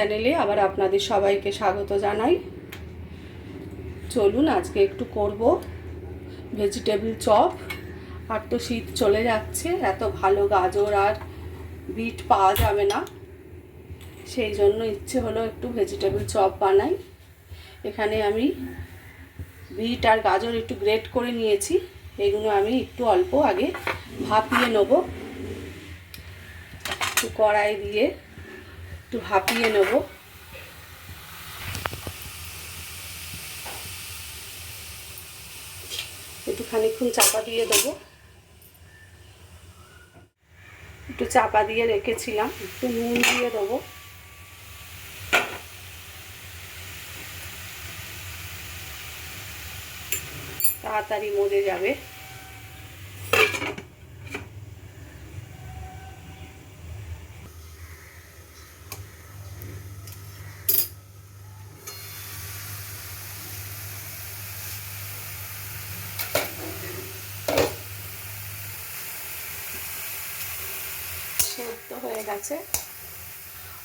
চ্যানেলে আবার আপনাদের সবাইকে স্বাগত জানাই। চলুন, আজকে একটু করব ভেজিটেবল চপ আর তো শীত চলে যাচ্ছে, এত ভালো গাজর আর বিট পাওয়া যাবে না। সেই জন্য ইচ্ছে হলো একটু ভেজিটেবল চপ বানাই। এখানে আমি বিট আর গাজর একটু গ্রেট করে নিয়েছি। এগুলো আমি একটু অল্প আগে ভাপিয়ে নেব। একটু কড়াই দিয়ে একটু ভাপিয়ে নেব। একটু খানিক্ষণ চাপা দিয়ে দেবো। একটু চাপা দিয়ে রেখেছিলাম, একটু নুন দিয়ে দেবো। তাড়াতাড়ি মজে যাবে সেদ্ধ হয়ে গেছে।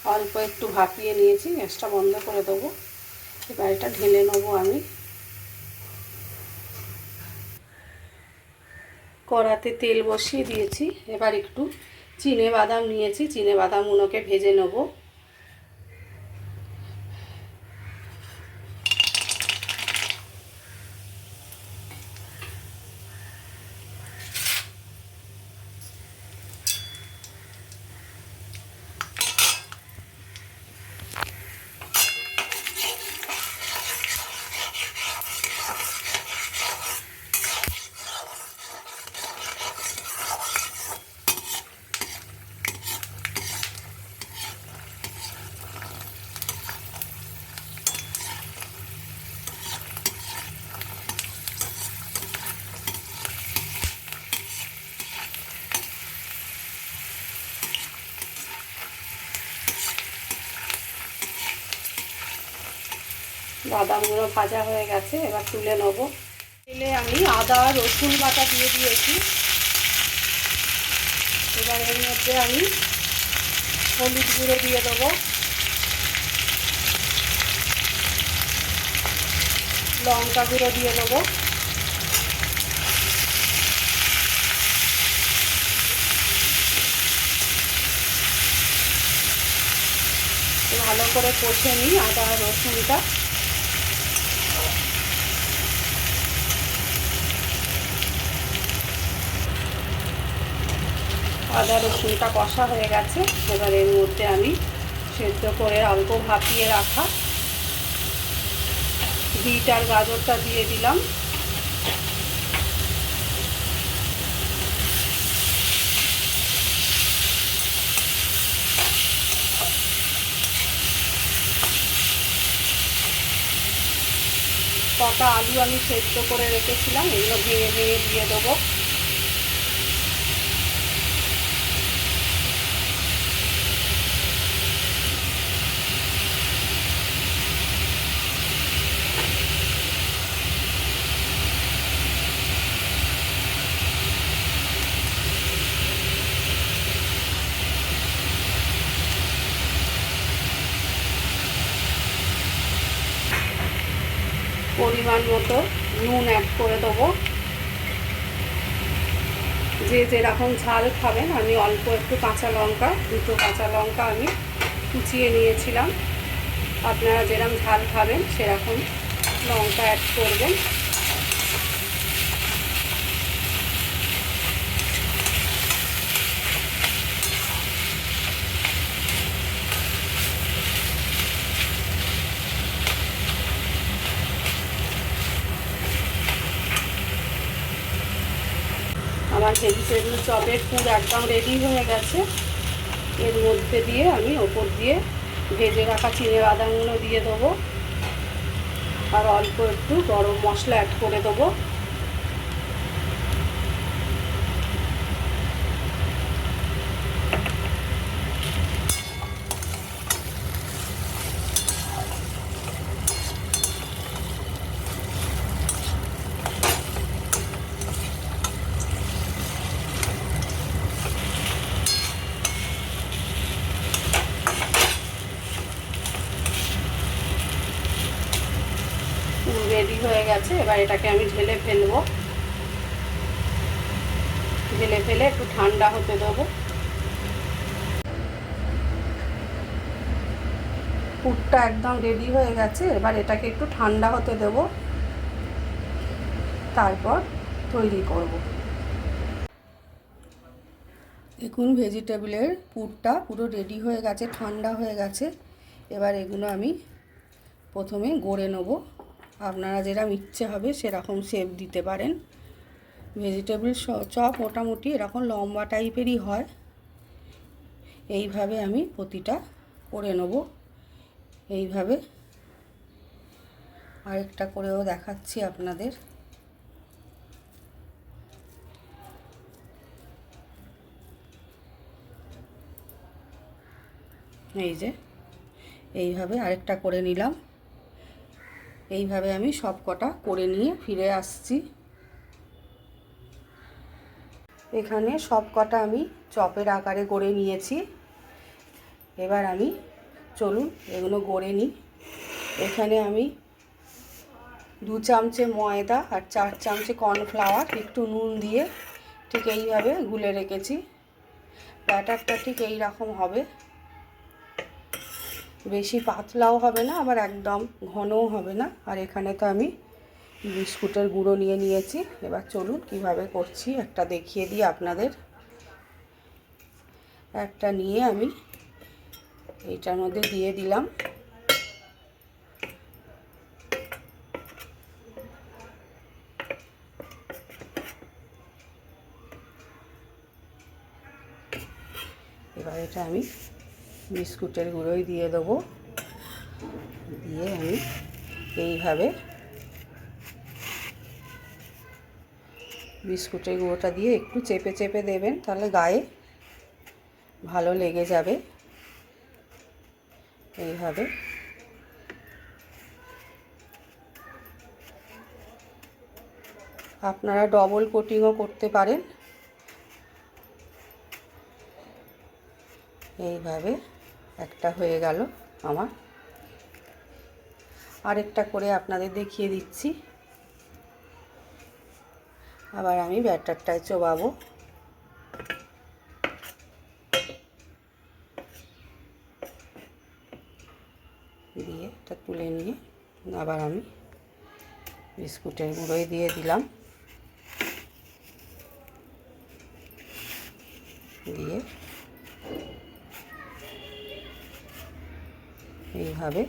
অল্প একটু ভাপিয়ে নিয়েছি, গ্যাসটা বন্ধ করে দেবো। এবার এটা ঢেলে নেব আমি। কড়াতে তেল বসিয়ে দিয়েছি। এবার একটু চিনে বাদাম নিয়েছি, চিনে বাদামগুলোকে ভেজে নেব। বাদামগুলো ভাজা হয়ে গেছে, এবার তুলে নেব। তেলে আমি আদা, রসুন বাটা দিয়ে দিয়েছি। এবার এর মধ্যে আমি হলুদ গুঁড়ো দিয়ে দেবো। লঙ্কা গুঁড়ো দিয়ে দেবো। ভালো করে কষে নিই আদা রসুনটা। আদা, রসুনটা কষা হয়ে গেছে। এবার এর মধ্যে আমি সেদ্ধ করে অল্প ভাপিয়ে রাখা বিট আর গাজরটা দিয়ে দিলাম। কটা আলু আমি সেদ্ধ করে রেখেছিলাম, এগুলো ভেঙে ভেঙে দিয়ে দেবো। পরিমাণ মতো নুন অ্যাড করে দেবো। যে যেরকম ঝাল খাবেন, আমি অল্প একটু কাঁচা লঙ্কা, দুটো কাঁচা লঙ্কা আমি কুচিয়ে নিয়েছিলাম। আপনারা যেরকম ঝাল খাবেন, সেরকম লঙ্কা অ্যাড করবেন। ভেজিটেবল চপের পুর একদম রেডি হয়ে গেছে। এর মধ্যে দিয়ে আমি ওপর দিয়ে ভেজে রাখা চিনে বাদামগুলো দিয়ে দেবো। আর অল্প একটু গরম মশলা অ্যাড করে দেবো। গেছে এবার এটাকে আমি ঢেলে ফেলব। ঢেলে ফেলে একটু ঠান্ডা হতে দেবো। পুরটা একদম রেডি হয়ে গেছে, এবার এটাকে একটু ঠান্ডা হতে দেব। তারপর তৈরি করব। দেখুন ভেজিটেবলের পুরটা পুরো রেডি হয়ে গেছে, ঠান্ডা হয়ে গেছে। এবার এগুলো আমি প্রথমে গড়ে নেব। আপনারা যেরকম ইচ্ছে হবে সেরকম শেপ দিতে পারেন। ভেজিটেবল চপ মোটামুটি এরকম লম্বা টাইপেরই হয়। এইভাবে আমি প্রতিটা করে নেব। এইভাবে আরেকটা করেও দেখাচ্ছি আপনাদের। এই যে, এইভাবে আরেকটা করে নিলাম। এইভাবে আমি সব কটা করে নিয়ে ফিরে আসছি। এখানে সব কটা আমি চপের আকারে গড়ে নিয়েছি। এবার আমি, চলুন এগুলো গড়ে নিই। এখানে আমি দু চামচে ময়দা আর চার চামচে কর্নফ্লাওয়ার, একটু নুন দিয়ে ঠিক এইভাবে গুলে রেখেছি। ব্যাটারটা ঠিক এই রকম হবে। বেশি পাতলাও হবে না, আবার একদম ঘনও হবে না। আর এখানে তো আমি বিস্কুটের গুঁড়ো নিয়ে নিয়েছি। এবার চলুন কীভাবে করছি, একটা দেখিয়ে দিই আপনাদের। একটা নিয়ে আমি এইটার মধ্যে দিয়ে দিলাম। এবার এটা আমি বিস্কুটের গুঁড়োই দিয়ে দেবো। দিয়ে আমি এইভাবে বিস্কুটের গুঁড়োটা দিয়ে একটু চেপে চেপে দেবেন, তাহলে গায়ে ভালো লেগে যাবে। এইভাবে আপনারা ডবল কোটিংও করতে পারেন। এইভাবে একটা হয়ে গেল আমার। আরেকটা করে আপনাদের দেখিয়ে দিচ্ছি। আবার আমি ব্যাটারটায় চোবাবো। দিয়ে এটা তুলে নিয়ে আবার আমি বিস্কুটের গুঁড়োই দিয়ে দিলাম। দিয়ে এইভাবে।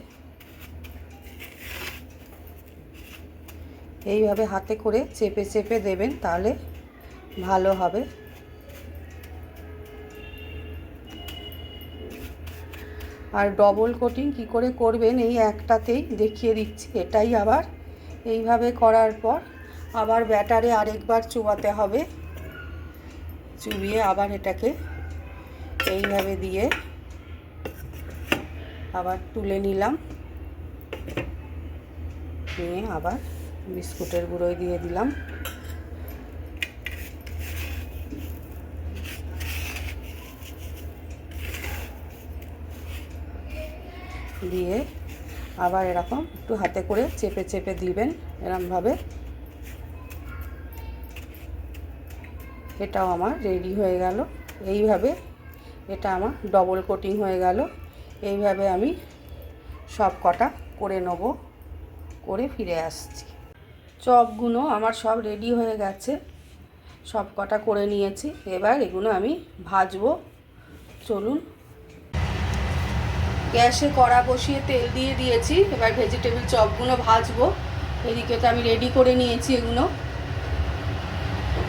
এইভাবে হাতে করে চেপে চেপে দেবেন তাহলে ভালো হবে। আর ডবল কোটিং কি করে করবেন এই একটাতেই দেখিয়ে দিচ্ছি, এটাই আবার। এইভাবে করার পর আবার ব্যাটারে আরেকবার চুবাতে হবে। চুবিয়ে আবার এটাকে এইভাবে দিয়ে আবার তুলে নিলাম। নিয়ে আবার বিস্কুটের গুঁড়োই দিয়ে দিলাম। দিয়ে আবার এরকম একটু হাতে করে চেপে চেপে দিবেন এরমভাবে। এটাও আমার রেডি হয়ে গেল। এইভাবে এটা আমার ডবল কোটিং হয়ে গেল। এইভাবে আমি সব কটা করে নেব, করে ফিরে আসছি। চপগুলো আমার সব রেডি হয়ে গেছে, সব কটা করে নিয়েছি। এবার এগুলো আমি ভাজবো। চলুন। গ্যাসে কড়া বসিয়ে তেল দিয়ে দিয়েছি, এবার ভেজিটেবিল চপগুলো ভাজবো। এদিকে তো আমি রেডি করে নিয়েছি এগুলো।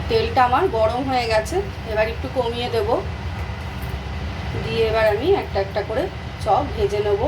তেলটা আমার গরম হয়ে গেছে, এবার একটু কমিয়ে দেব। দিয়ে এবার আমি একটা একটা করে চপ ভেজে নেব।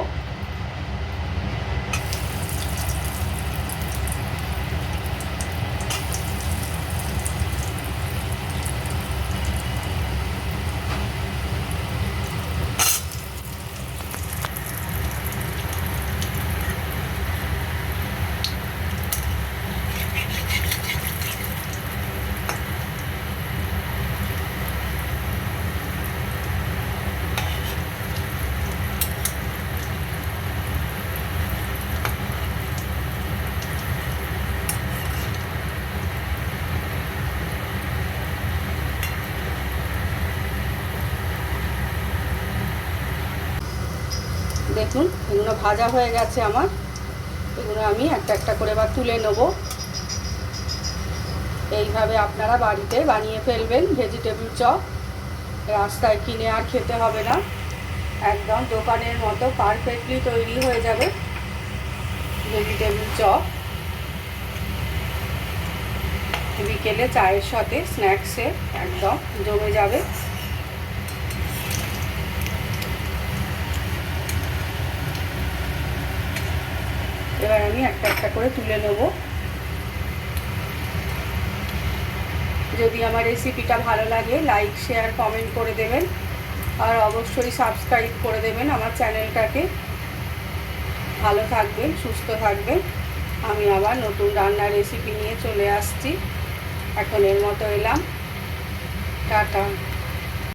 দেখুন, এগুলো ভাজা হয়ে গেছে আমার। এগুলো আমি একটা একটা করে এবার তুলে নেব। এইভাবে আপনারা বাড়িতে বানিয়ে ফেলবেন ভেজিটেবল চপ। রাস্তায় কিনে আর খেতে হবে না। একদম দোকানের মতো পারফেক্টলি তৈরি হয়ে যাবে ভেজিটেবল চপ। বিকেলে চায়ের সাথে স্ন্যাক্সে একদম জমে যাবে। এবার আমি একটা একটা করে তুলে নেব। যদি আমার রেসিপিটা ভালো লাগে লাইক শেয়ার কমেন্ট করে দেবেন। আর অবশ্যই সাবস্ক্রাইব করে দেবেন আমার চ্যানেলটাকে ভালো থাকবেন, সুস্থ থাকবেন। আমি আবার নতুন রান্নার রেসিপি নিয়ে চলে আসছি। এখন এর মতো এলাম। টাটা।